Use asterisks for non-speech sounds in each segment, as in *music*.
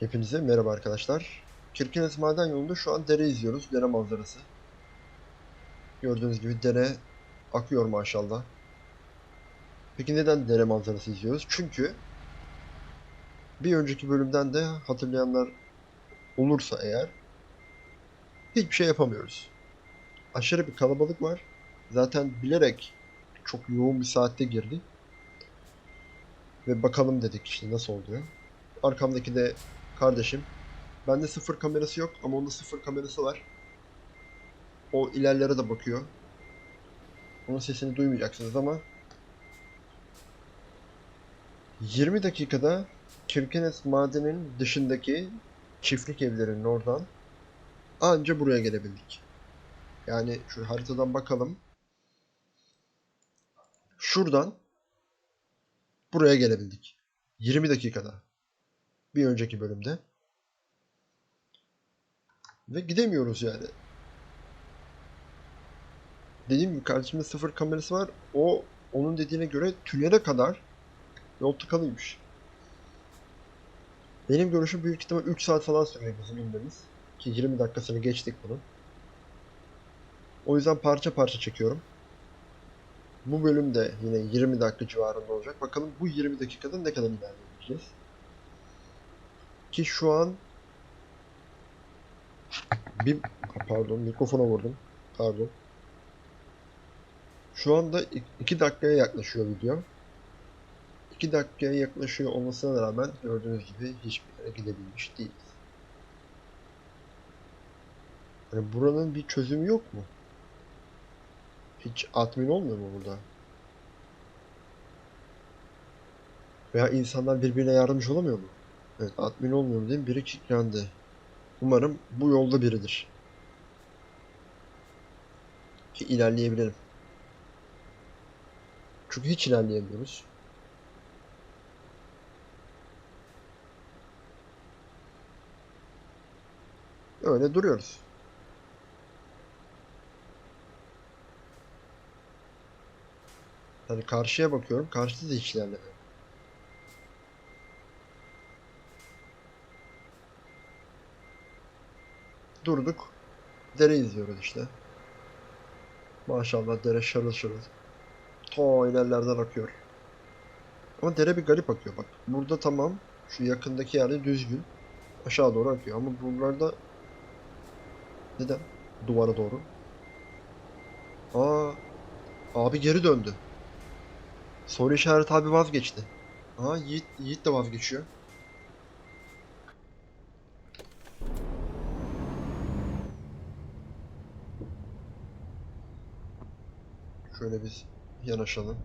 Hepinize merhaba arkadaşlar. Kirkenes Maden Yolu'nda şu an dere izliyoruz. Dere manzarası. Gördüğünüz gibi dere akıyor maşallah. Peki neden dere manzarası izliyoruz? Çünkü bir önceki bölümden de hatırlayanlar olursa eğer hiçbir şey yapamıyoruz. Aşırı bir kalabalık var. Zaten bilerek çok yoğun bir saatte girdik. Ve bakalım dedik işte nasıl oluyor. Arkamdaki de kardeşim. Bende sıfır kamerası yok ama onda sıfır kamerası var. O ilerlere de bakıyor. Onun sesini duymayacaksınız ama 20 dakikada Kirkenes madenin dışındaki çiftlik evlerinin oradan anca buraya gelebildik. Yani şu haritadan bakalım. Şuradan buraya gelebildik. 20 dakikada. Bir önceki bölümde. Ve gidemiyoruz yani. Dediğim gibi kardeşimde sıfır kamerası var. O onun dediğine göre tünele kadar yol tıkalıymış. Benim görüşüm büyük ihtimal 3 saat falan sürüyor bizim inmemiz. Ki 20 dakikasını geçtik bunun. O yüzden parça parça çekiyorum. Bu bölüm de yine 20 dakika civarında olacak. Bakalım bu 20 dakikada ne kadar ilerleyebileceğiz. Ki şu an bir pardon mikrofona vurdum. Pardon. Şu anda 2 dakikaya yaklaşıyor video. 2 dakikaya yaklaşıyor olmasına rağmen gördüğünüz gibi hiçbir yere gidebilmiş değiliz. Yani buranın bir çözümü yok mu? Hiç admin olmuyor mu burada? Veya insanlar birbirine yardımcı olamıyor mu? Evet admin olmuyor mu diyeyim. Biri kilitlendi. Umarım bu yolda biridir. Ki ilerleyebilirim. Çünkü hiç ilerleyemiyoruz. Öyle duruyoruz. Hani karşıya bakıyorum. Karşıda da hiç ilerlemiyor. Durduk. Dere izliyoruz işte. Maşallah dere şarıl şarıl. Ta ilerlerden akıyor. Ama dere bir garip akıyor bak. Burada tamam. Şu yakındaki yerde düzgün. Aşağı doğru akıyor ama buralarda neden? Duvara doğru. Aa, abi geri döndü. Soru işareti abi vazgeçti. Aa Yiğit, Yiğit de vazgeçiyor. Şöyle biz yanaşalım.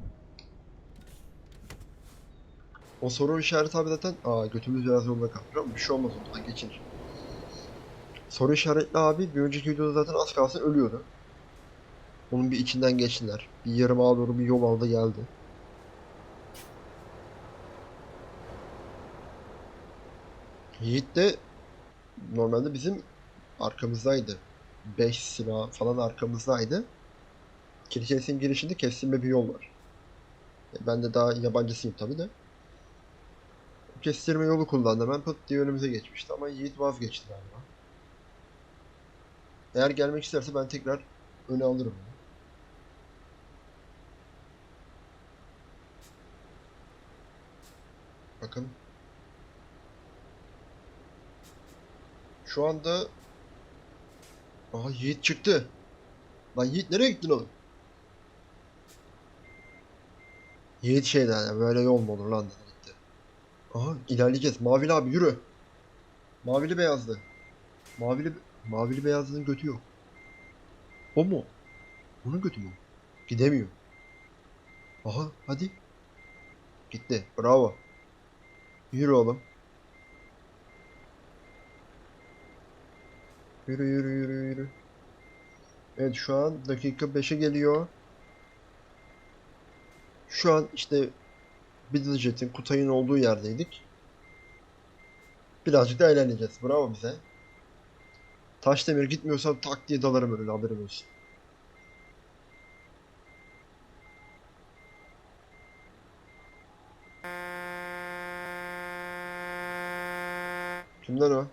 O soru işareti abi zaten aa götümüz biraz yolda kalmış ama bir şey olmaz ondan geçinir. Soru işaretli abi bir önceki videoda zaten az kalsın ölüyordu. Onun bir içinden geçtiler. Bir yarım ağa doğru bir yol aldı geldi. Yiğit de normalde bizim arkamızdaydı. 5 silah falan arkamızdaydı. Kilisenin girişinde kestirme bir yol var. E, Ben de daha yabancısıyım tabi de. Kestirme yolu kullandı. Ben pıt diye önümüze geçmişti ama Yiğit vazgeçti galiba. Eğer gelmek isterse ben tekrar öne alırım. Bakın. Şu anda Aha Yiğit çıktı. Lan Yiğit nereye gittin oğlum? Yiğit şeyden ya böyle yol mu olur lan dedi gitti. Aha ilerleyeceğiz. Mavili abi yürü. Mavili beyazlı. Mavili mavili beyazlının götü yok. O mu? Onun götü mü? Gidemiyor. Aha hadi. Gitti. Bravo. Yürü oğlum. Yürü yürü yürü yürü. Evet şu an dakika 5'e geliyor. Şu an işte Bidiljet'in Kutay'ın olduğu yerdeydik. Birazcık da eğleneceğiz. Bravo bize. Taşdemir gitmiyorsam tak diye dalarım öyle haberin olsun. Kimden o?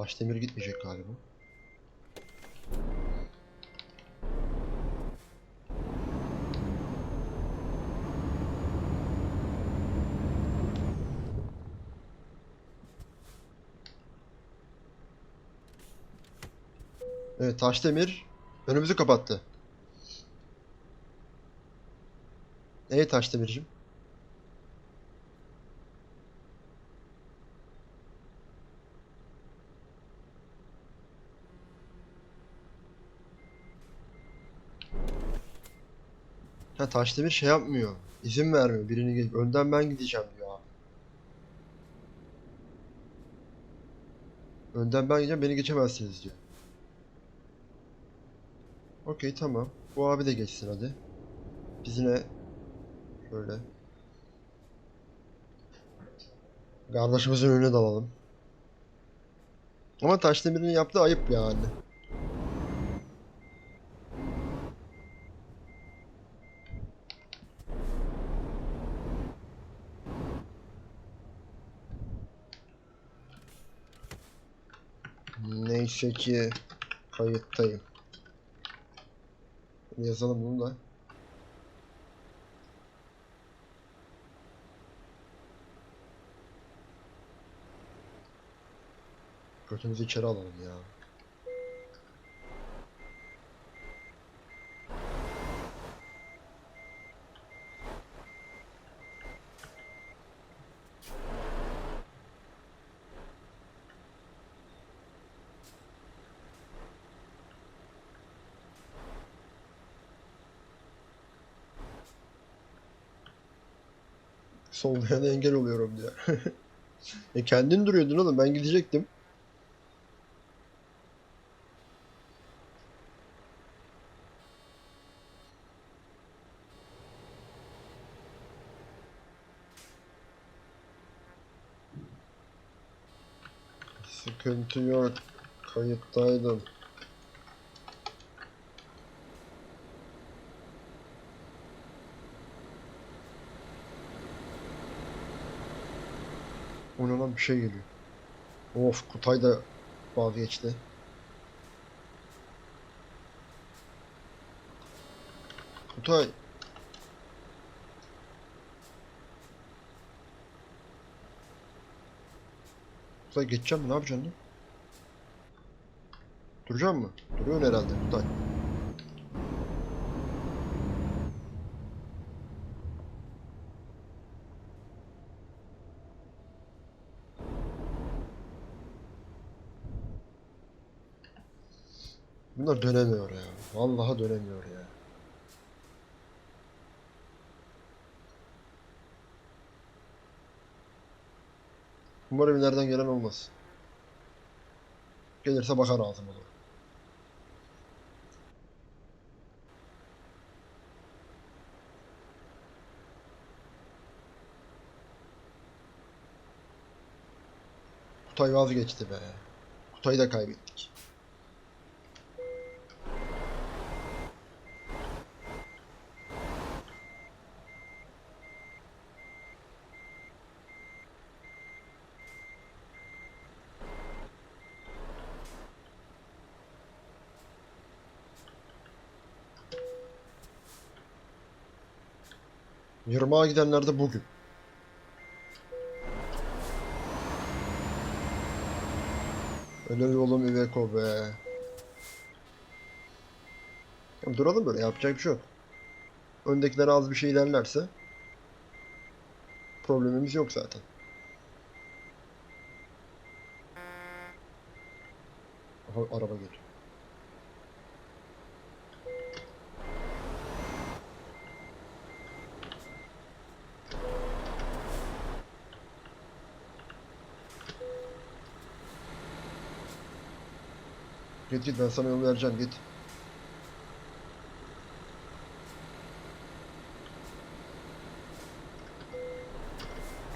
Taşdemir gitmeyecek galiba. Evet Taşdemir önümüzü kapattı. Ey Taşdemir'cim. Ha Taşdemir şey yapmıyor. İzin vermiyor. Birini gelip önden ben gideceğim diyor abi. Önden ben gideceğim beni geçemezsiniz diyor. Okey tamam. Bu abi de geçsin hadi. Biz yine şöyle kardeşimizin önüne dalalım. Ama Taşdemir'in yaptığı ayıp yani. Neyse ki kayıttayım. Yazalım bunu da. Götümüzü içeri alalım ya. Solmayana engel oluyorum diyor. *laughs* e kendin duruyordun oğlum ben gidecektim. Sıkıntı yok. Kayıttaydım. Ona bir şey geliyor. Of Kutay da vazgeçti. Kutay. Kutay geçeceğim mi? Ne yapacaksın? Duracak mı? Duruyorsun herhalde Kutay. Bunlar dönemiyor ya. Vallahi dönemiyor ya. Umarım ileriden gelen olmaz. Gelirse bakar ağzıma doğru. Kutay vazgeçti be. Kutay'ı da kaybettik. Yırmağa gidenler de bugün. Helal oğlum Iveco be. Ya duralım böyle yapacak bir şey yok. Öndekiler az bir şey ilerlerse problemimiz yok zaten. Araba geliyor. Git git ben sana yol vereceğim git.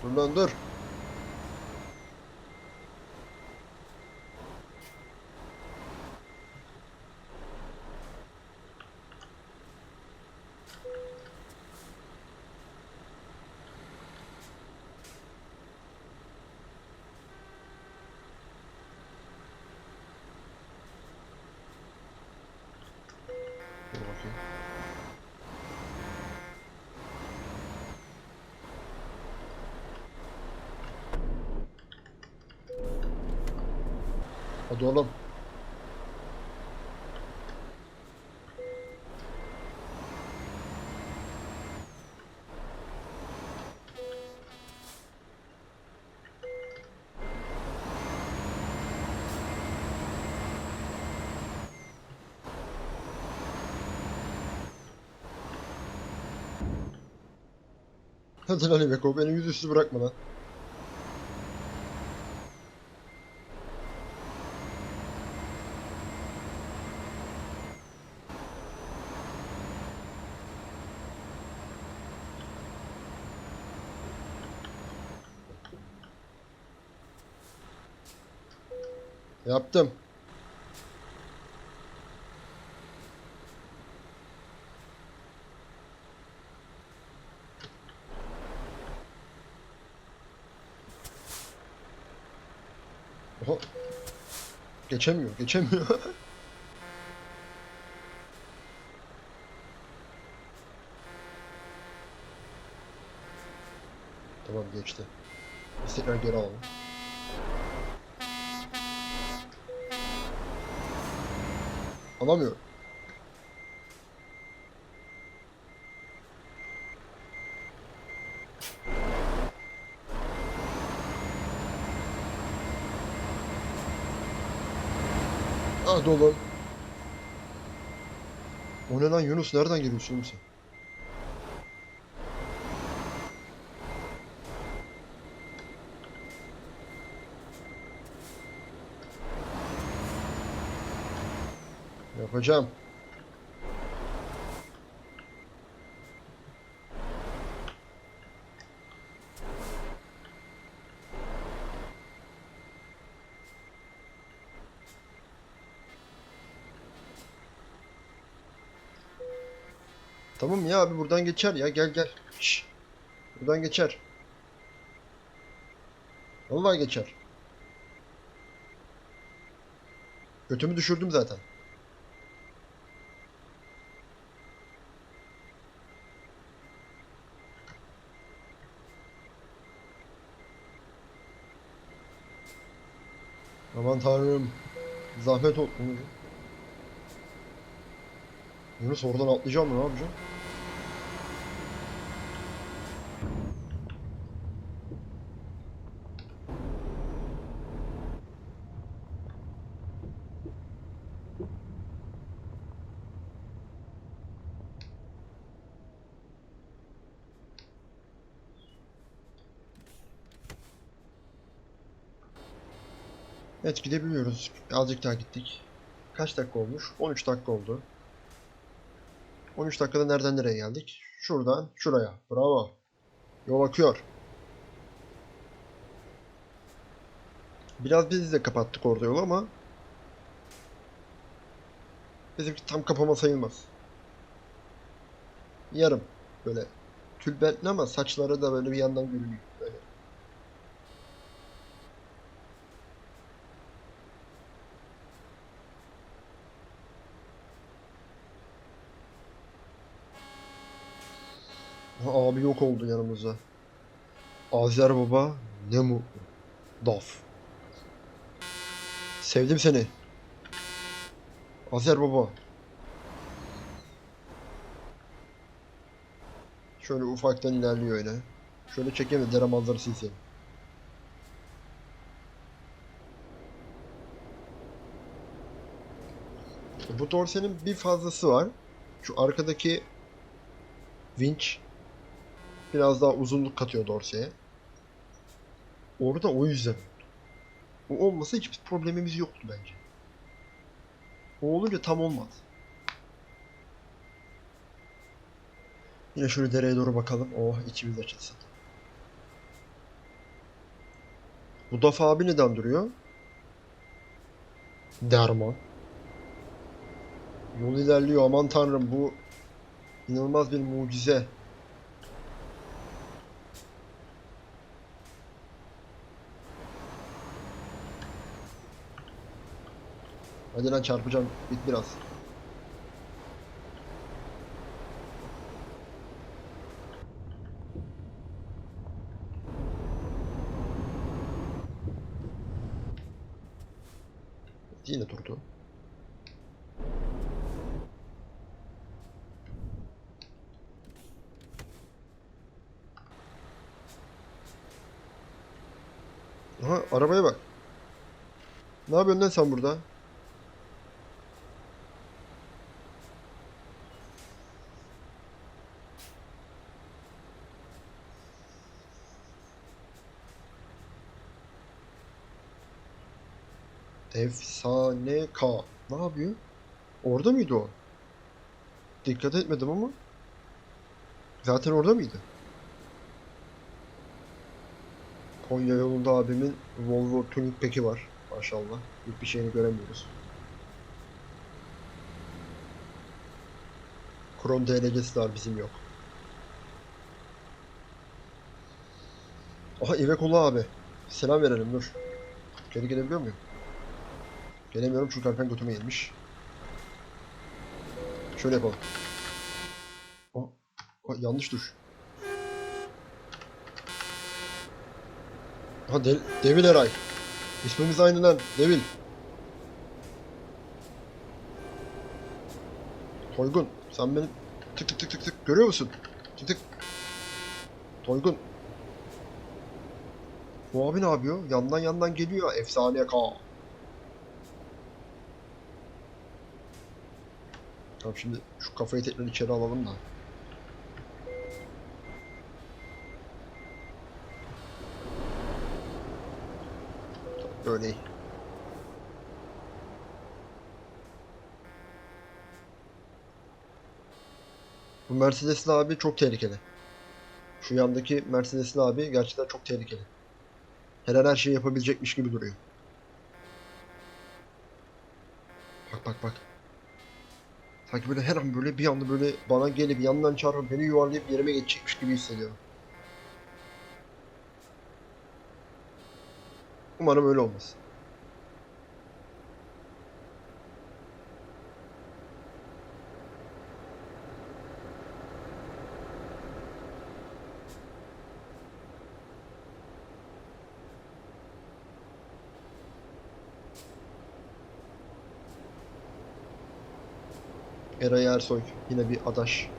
Dur lan dur. Hadi oğlum. Lan Iveco beni yüzüstü bırakma lan. Yaptım. Oha. Geçemiyor, geçemiyor. *laughs* tamam geçti. Biz tekrar geri alalım. Alamıyorum. Hadi oğlum. O ne lan Yunus nereden geliyorsun oğlum sen? Yapacağım. Tamam ya abi buradan geçer ya gel gel. Şş. Buradan geçer. Vallahi geçer. Götümü düşürdüm zaten. Aman tanrım. Zahmet ol. Yunus oradan atlayacağım mı? Ne yapacağım? Evet gidebiliyoruz. Azıcık daha gittik. Kaç dakika olmuş? 13 dakika oldu. 13 dakikada nereden nereye geldik? Şuradan şuraya. Bravo. Yol akıyor. Biraz biz de kapattık orada yolu ama bizimki tam kapama sayılmaz. Yarım. Böyle tülbentli ama saçları da böyle bir yandan görünüyor. Abi yok oldu yanımıza. Azer baba ne mutlu. Daf. Sevdim seni. Azer baba. Şöyle ufaktan ilerliyor öyle. Şöyle çekeyim de dere manzarası izleyelim. Bu dorsenin bir fazlası var. Şu arkadaki winch biraz daha uzunluk katıyor dorseye. Orada o yüzden. O olmasa hiçbir problemimiz yoktu bence. O olunca tam olmaz. Yine şöyle dereye doğru bakalım. Oh içimiz açılsın. Bu Dafa abi neden duruyor? Derman. Yol ilerliyor aman tanrım bu inanılmaz bir mucize. Hadi lan çarpacağım. Bit biraz. Yine durdu. Aha arabaya bak. Ne yapıyorsun lan sen burada? Efsane K. Ne yapıyor? Orada mıydı o? Dikkat etmedim ama. Zaten orada mıydı? Konya yolunda abimin Volvo Tuning Pack'i var. Maşallah. Hiçbir şeyini göremiyoruz. Krom DLC'si var bizim yok. Aha İvekoğlu abi. Selam verelim dur. Geri gelebiliyor muyum? Gelemiyorum çünkü arkan götüme gelmiş. Şöyle yapalım. Aa, aa, yanlış tuş. Ha De Devil Eray. İsmimiz aynı lan. Devil. Toygun sen beni tık tık tık tık tık görüyor musun? Tık tık. Toygun. Bu abi ne yapıyor? Yandan yandan geliyor. Efsane K. Tamam şimdi şu kafayı tekrar içeri alalım da. Böyle. Bu Mercedesli abi çok tehlikeli. Şu yandaki Mercedesli abi gerçekten çok tehlikeli. Her an her şeyi yapabilecekmiş gibi duruyor. Bak bak bak. Sanki böyle her an böyle bir anda böyle bana gelip yandan çarpıp beni yuvarlayıp yerime geçecekmiş gibi hissediyorum. Umarım öyle olmaz. Eray Ersoy yine bir adaş.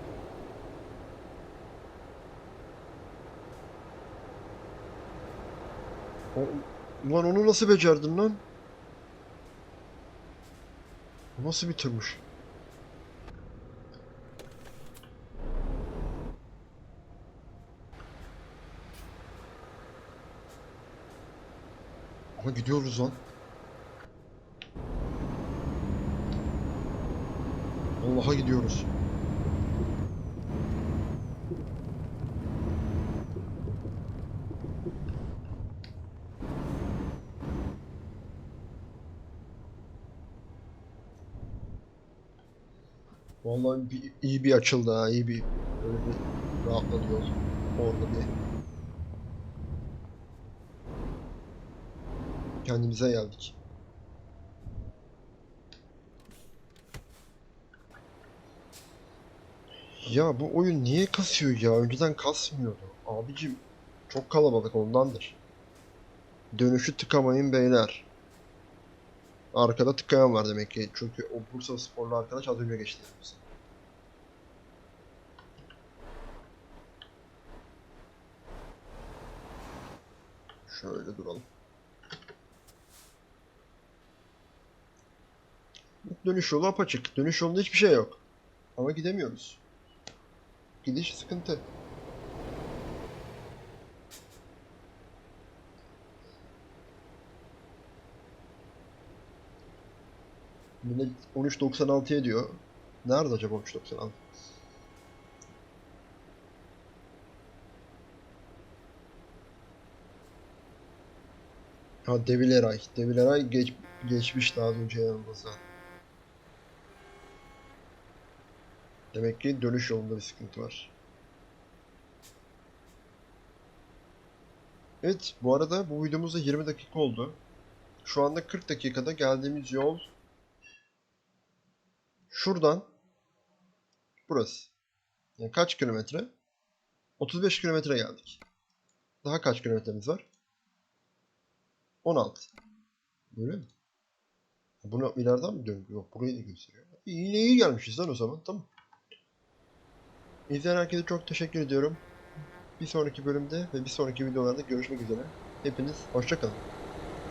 O, ulan onu nasıl becerdin lan? Nasıl bir tırmış? Ama gidiyoruz lan. Allah'a gidiyoruz. Vallahi bir, iyi bir açıldı ha, iyi bir böyle bir rahatladı yol. Orada bir kendimize geldik. Ya bu oyun niye kasıyor ya? Önceden kasmıyordu. Abicim çok kalabalık ondandır. Dönüşü tıkamayın beyler. Arkada tıkayan var demek ki. Çünkü o Bursa sporlu arkadaş az önce geçti. Şöyle duralım. Dönüş yolu apaçık. Dönüş yolunda hiçbir şey yok. Ama gidemiyoruz. Gidiş sıkıntı. Millet 13.96 ediyor. Nerede acaba 13.96? Ha Devil Eray. Devil Eray geç, geçmişti az önce yanımızda. Demek ki dönüş yolunda bir sıkıntı var. Evet, bu arada bu videomuzda 20 dakika oldu. Şu anda 40 dakikada geldiğimiz yol şuradan burası. Yani kaç kilometre? 35 kilometre geldik. Daha kaç kilometremiz var? 16. Öyle mi? Bunu ileriden mi dön? Yok burayı da gösteriyor. Yine iyi gelmişiz lan o zaman. Tamam. İzleyen herkese çok teşekkür ediyorum. Bir sonraki bölümde ve bir sonraki videolarda görüşmek üzere. Hepiniz hoşça kalın.